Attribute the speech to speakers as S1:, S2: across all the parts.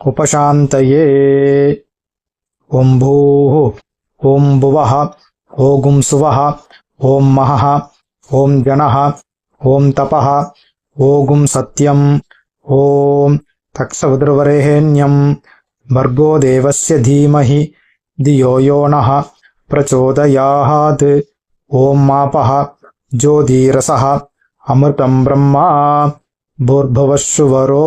S1: ఉపశాంతయే. ఓం భూ ఓం భువ ఓగుం సువ ఓం మహ ఓం జన ఓం తప ఓగుం సత్యం ఓం తక్షవద్రువరేణ్యం భర్గో దేవస్య ధీమహి ధియో యో నః ప్రచోదయాత్. ఓం మాపః జ్యోతిరసః అమృతం బ్రహ్మా భూర్భువశువరో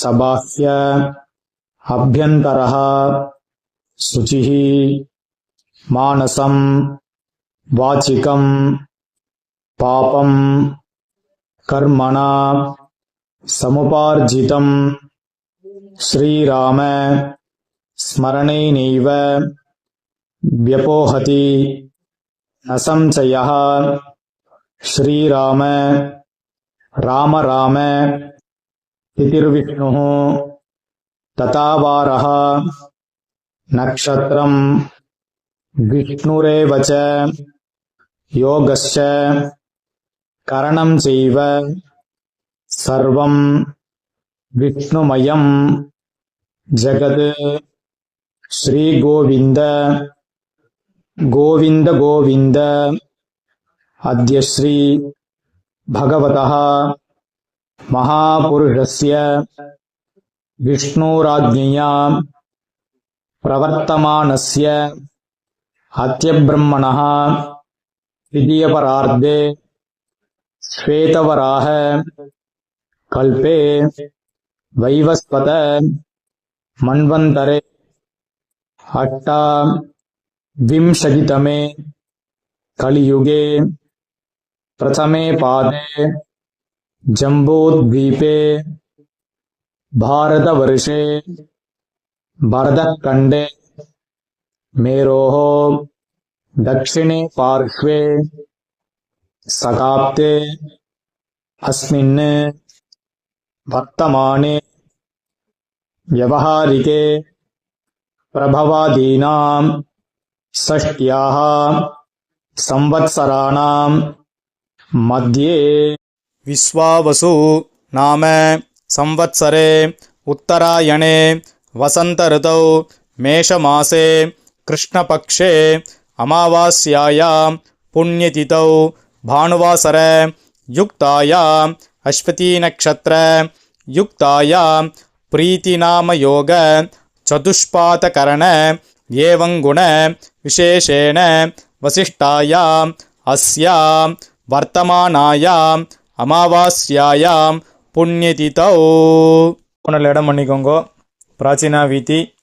S1: सबाह्य अभ्यन्तरः। शुचिः मानसम् वाचिकम् पापम् कर्मणा समुपार्जितम् श्रीराम स्मरणेनैव व्यपोहति न संशयः श्रीराम राम राम तिथिर्विष्णुः तथा वारः नक्षत्रम् विष्णुरेव च। योगश्च। करणम् चैव। सर्वम् विष्णुमयम् जगत् श्रीगोविन्द। गोविन्द गोविन्द। अद्य श्री भगवतः महापुरुषस्य विष्णुराज्ञया प्रवर्तमानस्य हत्यब्रह्मणः द्वितीयपरार्धे श्वेतवराह कल्पे वैवस्वत मन्वन्तरे अष्टा विंशतितमे कलियुगे प्रथमे पादे जम्बूद्वीपे भारतवर्षे भरतखण्डे मेरोः दक्षिणे पार्श्वे सकाप्ते अस्मिन् वर्तमाने व्यवहारिके प्रभवादीनां षष्ट्याः संवत्सराणां मध्ये
S2: विश्वावसु नाम संवत्सरे उत्तरायणे वसन्तऋतौ मेषमासे कृष्णपक्षे अमावास्यायां पुण्यतिथौ भानुवासर युक्ताय अश्वतीनक्षत्र युक्ताय प्रीतिनामयोग चतुष्पातकरणङ्गुण विशेषेण वसिष्ठायाम् अस्यां वर्तमानायां அமாவாஸ்யாயாம் புண்ணியதிதௌ. உன்னில் இடம் பண்ணிக்கோங்கோ. பிராச்சீனா வீதி.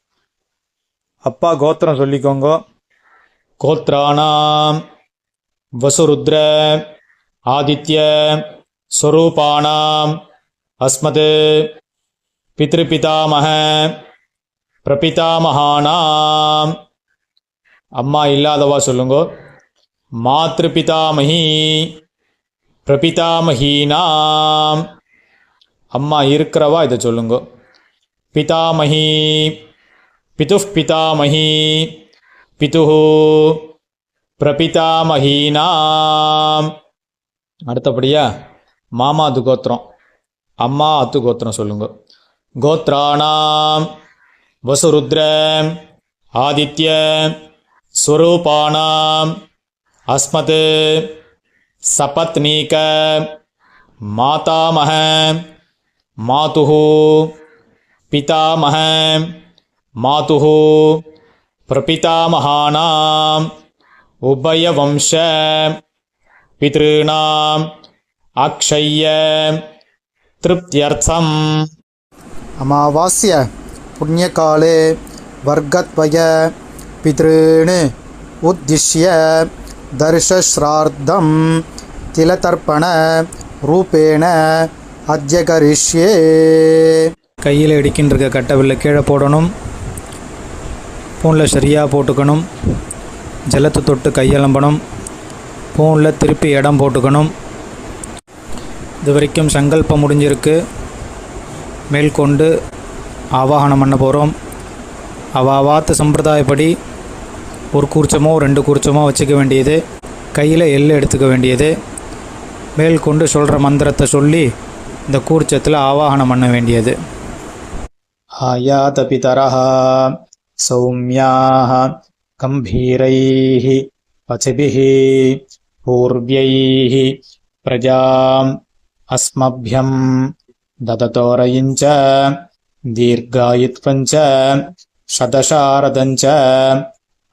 S2: அப்பா கோத்திரம் சொல்லிக்கோங்க. கோத்ராணாம் வசுருத்ர ஆதித்ய ஸ்வரூபாணாம் அஸ்மத் பித்ருபிதாமக பிரபிதாமகானாம் அம்மா இல்லாதவா சொல்லுங்க. மாத்ருபிதாமகி பிரபிதாமகீனாம். அம்மா இருக்கிறவா? இதை சொல்லுங்க. பிதாமகி பிதுः பிதாமகி பிதுः பிரபிதாமகீனாம். அடுத்தபடியா மாமா அது கோத்திரம். அம்மா அத்து கோத்திரம் சொல்லுங்க. கோத்ராணாம் வசுருத்ர ஆதித்ய ஸ்வரூபானாம் அஸ்மத் சபத்னீக மாதாமக மாதுஹு பிதாமக மாதுஹு பிரபிதாமகானாம் உபயவம்ச பித்ருணாம் அக்ஷய திருப்தியர்த்தம்.
S3: அமாவாஸ்ய புண்ணியகாலே வர்க்கத்வய பித்ருணு உத்திஷ்ய தர்ஷஸ்ரார்த்தம். திலதர்ப்பண ரூபேண அத்தியகரிஷ்யே
S4: கையில் இடிக்கின்ற கட்டவில்லை கீழே போடணும். பூனில் சரியாக போட்டுக்கணும். ஜலத்தை தொட்டு கையலம்பணும். பூனில் திருப்பி இடம் போட்டுக்கணும். இது வரைக்கும் சங்கல்பம் முடிஞ்சிருக்கு. மேற்கொண்டு ஆவாகனம் பண்ண போகிறோம் அவாவாத்து சம்பிரதாயப்படி ஒரு கூர்ச்சமோ ரெண்டு கூர்ச்சமோ வச்சுக்க வேண்டியது. கையில் எள் எடுத்துக்க வேண்டியது. மேல் கொண்டு சொல்கிற மந்திரத்தை சொல்லி இந்த கூர்ச்சத்தில் ஆவாகனம் பண்ண வேண்டியது.
S2: ஆயாத பிதரா சௌமியாக கம்பீரை பசிபிஹி பூர்வியை பிரஜாம் அஸ்மபியம் தததோரையிஞ்ச தீர்காயித்வஞ்ச சதசாரதஞ்ச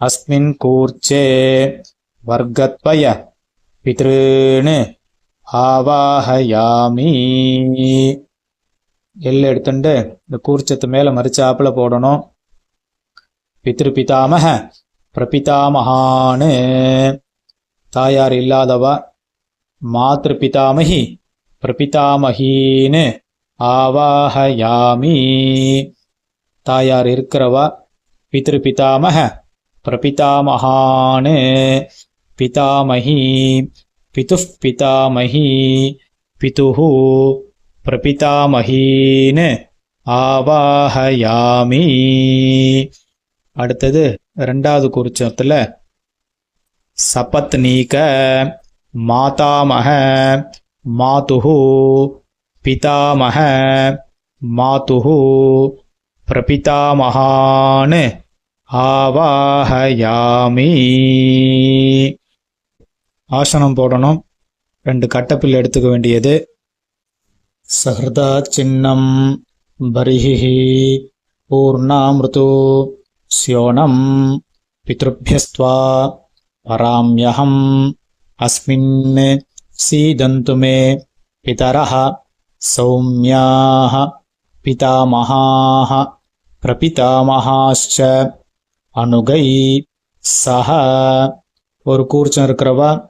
S2: அஸ்மின் கூர்ச்சே வர்க்கத்வய பித்ருன்னு ஆவாஹயாமி. எள் எடுத்துட்டு இந்த கூர்ச்சத்து மேலே மறிச்சாப்புல போடணும். பித்ரு பிதாமக பிரபிதாமகான்னு தாயார் இல்லாதவா? மாத்ரு பிதாமகி பிரபிதாமகின்னு ஆவாஹயாமி. தாயார் இருக்கிறவா? பித்ரு பிதாமக பிரபிதாமகான்னு பிதாமகி பிதுः பிதாமகி பிதுः பிரபிதாமகீன்னு ஆவாஹயாமி அடுத்தது ரெண்டாவது குறிச்சத்தில் சபத்னீக மாதாமக மாதுஹு பிதாமக மாதுஹு பிரபிதாமகான்னு ஆவாஹயாமி. ஆசனம் போடணும். ரெண்டு கட்டப்பில் எடுத்துக்க வேண்டியது. சஹதா சின்னம் பரிஹி பூர்ணாமிருது ஸ்யோனம் பித்ருபியஸ்துவா பராமியகம் அஸ்மின் சீதந்து மே பிதரஹ சௌமியாஹ பிதாமஹாஹ பிரபிதாமஹாச்ச அணுகை சஹ. ஒரு கூர்ச்சம் இருக்கிறவா?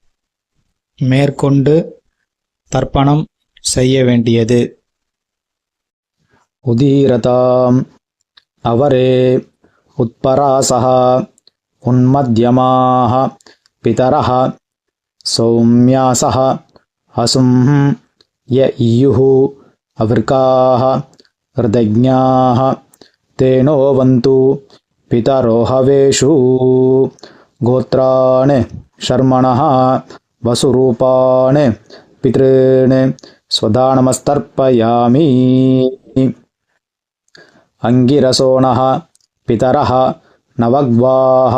S2: மேற்கொண்டு தர்ப்பணம் செய்ய வேண்டியது
S1: उदीरताम् अवरे उत्परासः उन्मध्यमाः पितरः सौम्यासः असुं य इयुः अवृकाः हृदज्ञाः तेनो वन्तु पितरो हवेषु गोत्रान् शर्मणः वसुरूपान् पितॄन् स्वदानमस्तर्पयामि। अङ्गिरसोणः पितरः नवग्वाः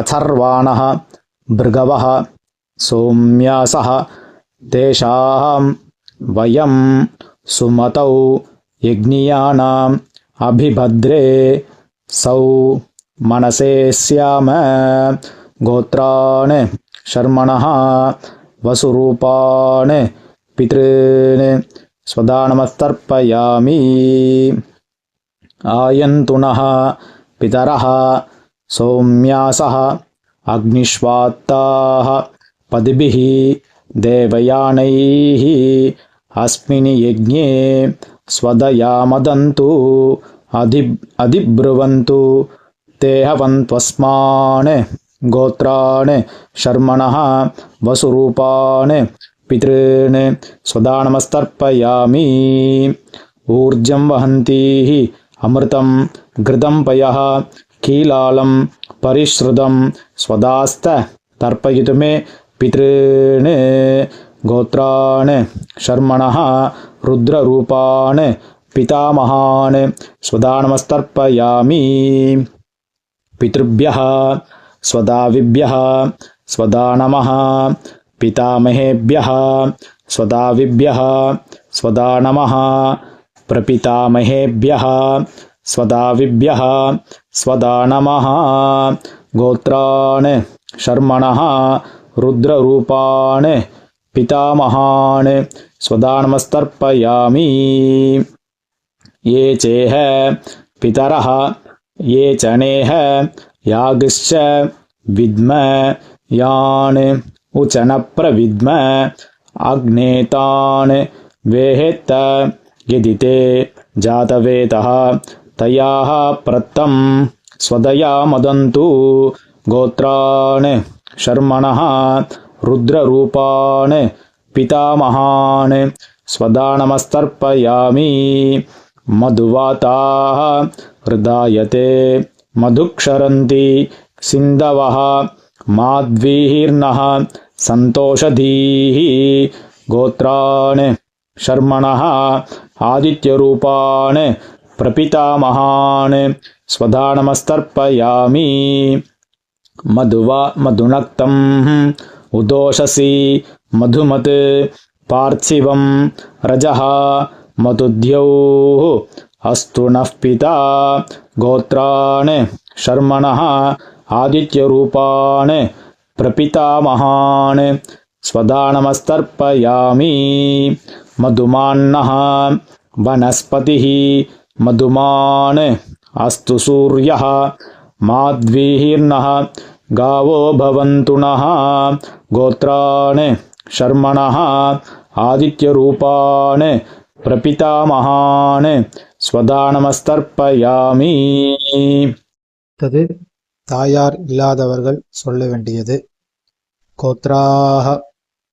S1: अथर्वाणः भृगवः सौम्यासः तेषां वयं सुमतौ यज्ञियानाम् अभिभद्रे सौ मनसे स्याम गोत्रान् शर्मणः वसुरूपान् पितॄन् स्वदानमस्तर्पयामि। आयन्तु नः पितरः सौम्यासः अग्निष्वात्ताः पदिभिः देवयानैः अस्मिन् यज्ञे स्वदयामदन्तु अधि अधिब्रुवन्तु ते हवन्त्वस्मान् गोत्रान् शर्मणः वसुरूपान् पितॄन् स्वदानमस्तर्पयामि। ऊर्जं वहन्तीः अमृतं घृतं पयः कीलालं परिश्रुतं स्वदास्त तर्पयितु मे पितॄन् गोत्रान् शर्मणः रुद्ररूपान् पितामहान् स्वदानमस्तर्पयामि। पितृभ्यः स्वदाविभ्यः स्वदा नमः पितामहेभ्यः स्वदाविभ्यः स्वदा नमः प्रपितामहेभ्यः स्वदाविभ्यः स्वदा नमः गोत्रान् शर्मणः रुद्ररूपान् पितामहान् स्वदानमस्तर्पयामि। ये चेह पितरः ये च नेह यागश्च विद्म यान् उचनप्रविद्म अग्नेतान् वेहेत्त यदि ते जातवेतः तयाः प्रत्तं स्वदया मदन्तु गोत्रान् शर्मणः रुद्ररूपान् पितामहान् स्वदानमस्तर्पयामि मधुवाताः हृदायते मधुक्षरन्ति सिन्धवः माध्वीर्नः सन्तोषधीः गोत्रान् शर्मणः आदित्यरूपान् प्रपितामहान् स्वदानमस्तर्पयामि मधुवा मधुनक्तम् उदोषसि मधुमत् पार्थिवं रजः मधुद्यौः अस्तु नः पिता गोत्रान् शर्मणः आदित्यरूपान् प्रपितामहान् स्वदानमस्तर्पयामि। मधुमान्नः वनस्पतिः मधुमान् अस्तु सूर्यः माध्वीर्नः गावो भवन्तु नः गोत्रान् शर्मणः आदित्यरूपान् प्रपितामहान् ஸ்வதானமஸ்தர்ப்பயாமி.
S3: தது தாயார் இல்லாதவர்கள் சொல்ல வேண்டியது. கோத்ராக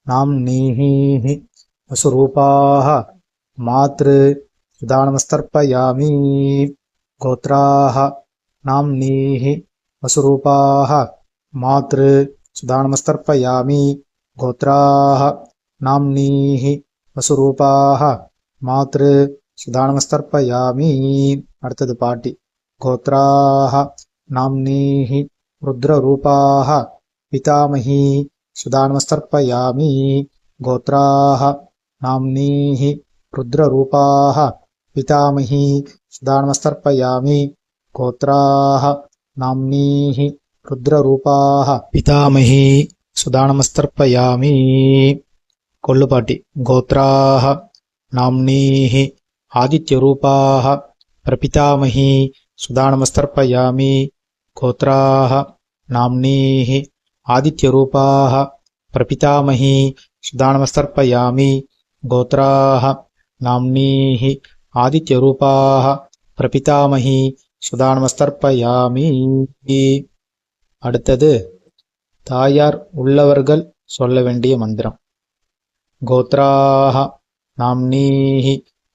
S3: நாம் நீஹி வசுரூபாக மாத்ரு சுதானமஸ்தர்ப்பயாமி கோத்ராக நாம் நீஹி வசுரூபாக மாத்ரு சுதானமஸ்தர்ப்பயாமி கோத்ராக நாம்னீஹி வசுரூபாக மாத்ரு சுதானமஸ்தர்ப்பயாமி அடுத்தது பாட்டி गोत्राः नाम्नीः रुद्ररूपाः पितामही सुदानमस्तर्पयामि गोत्राः नाम्नीः रुद्ररूपाः पितामही सुदानमस्तर्पयामि गोत्राः नाम्नीः रुद्ररूपाः पितामही सुदानमस्तर्पयामि कोल्लुपाटि गोत्राः नाम्नीः आदित्यरूपाः प्रपितामही सुदानमस्तर्पयामि गोत्राः नाम्नीः आदित्यरूपाः प्रपितामही सुदानमस्तर्पयामि गोत्राः नाम्नीः आदित्यरूपाः प्रपितामही சுதானமஸ்தர்ப்பயாமி அடுத்தது தாயார் உள்ளவர்கள் சொல்ல வேண்டிய மந்திரம் கோத்ராக நாம்னீஹி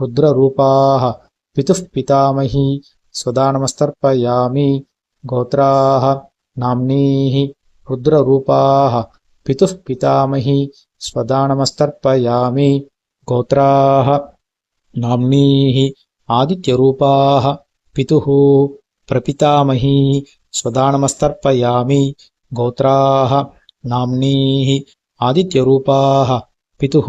S3: रुद्ररूपाः पितुः पितामही स्वधा नमस्तर्पयामि गोत्राः नाम्नीः रुद्ररूपाः पितुः पितामही स्वधा नमस्तर्पयामि गोत्राः नाम्नीः आदित्यरूपाः पितुः प्रपितामही स्वधा नमस्तर्पयामि गोत्राः नाम्नीः आदित्यरूपाः पितुः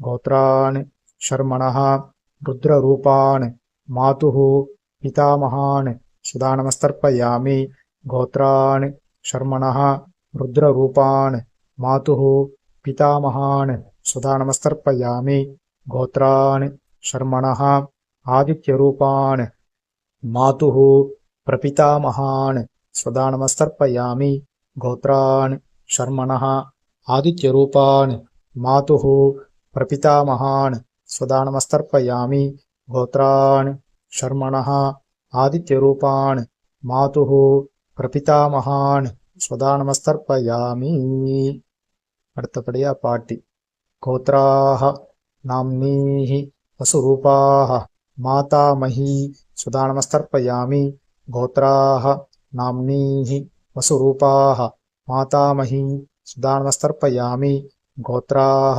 S3: గోత్రాన్ శర్మణ రుద్రరూపాన్ మాతు పితామహాన్ సుదానమస్తర్పయామి గోత్రాన్ శర్మణ రుద్రరూపాన్ మాతు పితామహాన్ సుదానమస్తర్పయామి గోత్రాన్ శర్మణ ఆదిత్యరూపాన్ మాతు ప్రపితామహాన్ స్వదానమస్తర్పయామి గోత్రాన్ శర్మణ ఆదిత్యరూపాన్ మాతు ప్రపితామహాన్ స్వదానమస్తర్పయామి గోత్రాన్ శర్మణ ఆదిత్యరూపాన్ మాతు ప్రపితామహాన్ స్వదానమస్తర్పయామి அடுத்தபடியா பாட்டி கோத்ராக நாம்னீஹி வசுரூபாக மாதாமஹி சுதானமஸ்தர்ப்பயாமி கோத்ராக நாம்னீஹி வசுரூபாக மாதாமஹி சுதானமஸ்தர்ப்பயாமி கோத்ராக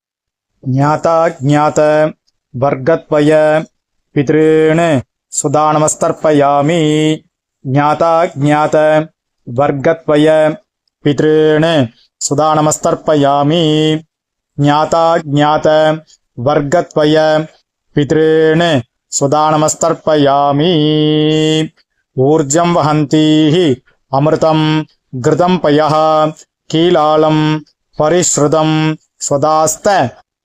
S1: ज्ञाता ज्ञात वर्गत्वय पितॄन् सुदानमस्तर्पयामि ज्ञाता ज्ञात वर्गत्वय पितॄन् सुदानमस्तर्पयामि ज्ञाता ज्ञात वर्गत्वय पितॄन् सुदानमस्तर्पयामि ऊर्जं वहन्तीः अमृतं घृतं पयः कीलालं परिश्रुतं स्वदास्त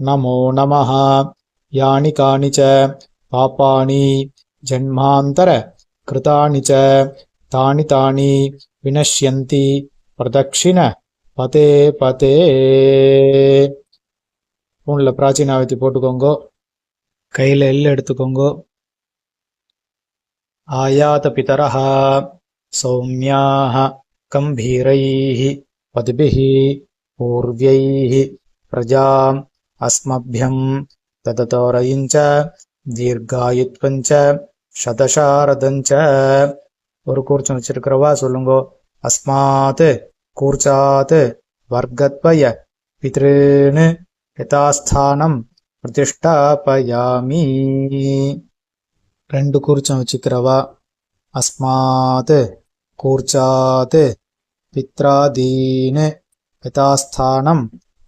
S3: நமோ நமः யானி கானி ச பாப்பாணி ஜன்மாந்தர கிருதானி ச தானி தானி வினஷ்யந்தி பிரதக்ஷிண பதே பதே ஃபோனில் பிராச்சீனாவத்தி போட்டுக்கோங்கோ கையில் எல் எடுத்துக்கோங்கோ ஆயாத பிதரா சௌமியாக கம்பீரை சௌமியாः பூர்வியை பிரஜாம் பூர்வைः प्रजाम् अस्मभ्यम् तदतोरयिञ्च दीर्घायुत्वञ्च சதசாரதஞ்ச ஒரு கூர்ச்சம் வச்சிருக்கிறவா சொல்லுங்கோ அஸ்மாத் கூர்ச்சாத் வர்க்கத்வய பித்ருன்னு யதாஸ்தானம் பிரதிஷ்டாபயாமி ரெண்டு கூர்ச்சம் வச்சுக்கிறவா அஸ்மாத் கூர்ச்சாத் பித்ராதீன் யதாஸ்தானம்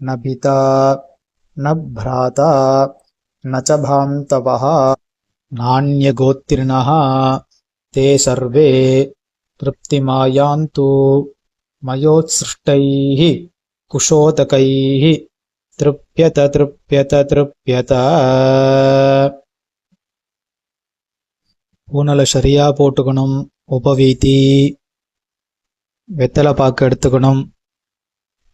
S3: ந பிதா ந பிராதா ந ச பாந்தவः नान्यगोत्रिणः ते सर्वे तृप्तिमायान्तु मयोत्सृष्टैः कुशोदकैः तृप्यत तृप्यत तृप्यत பூனலை சரியாக போட்டுக்கணும் உபவீதி வெத்தலை பாக்கு எடுத்துக்கணும்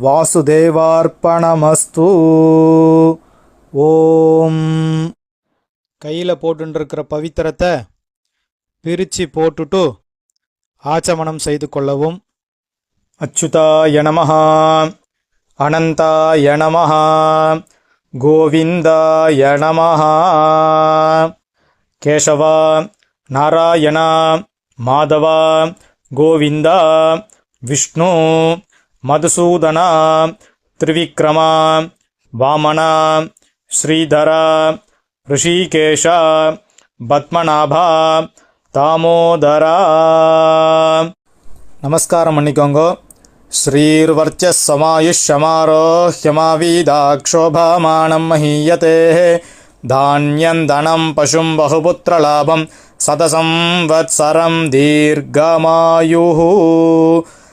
S1: வாசுதேவார்ப்பணமஸ்து. ஓம்.
S3: கையில் போட்டுருக்கிற பவித்திரத்தை பிரித்து போட்டுட்டு ஆச்சமணம் செய்து கொள்ளவும்.
S1: அச்சுதா நமஹா. அனந்தா நமஹா. கோவிந்தா நமஹா. கேசவா நாராயணா மாதவா கோவிந்தா விஷ்ணு మధుసూదన త్రివిక్రమ వామన శ్రీధర ఋషికేశ பத்மநாபா தாமோதரா நமஸ்காரம் பண்ணிக்கோங்க ஸ்ரீர்வர்ச்ச சமாயுஷமாரோஹ்யமாவீதாக்ஷோபாமானம் மஹீயதே தானியம் தனம் பசும் பகுபுத்திரலாபம் சதசம் வத்சரம் தீர்க்கமாயு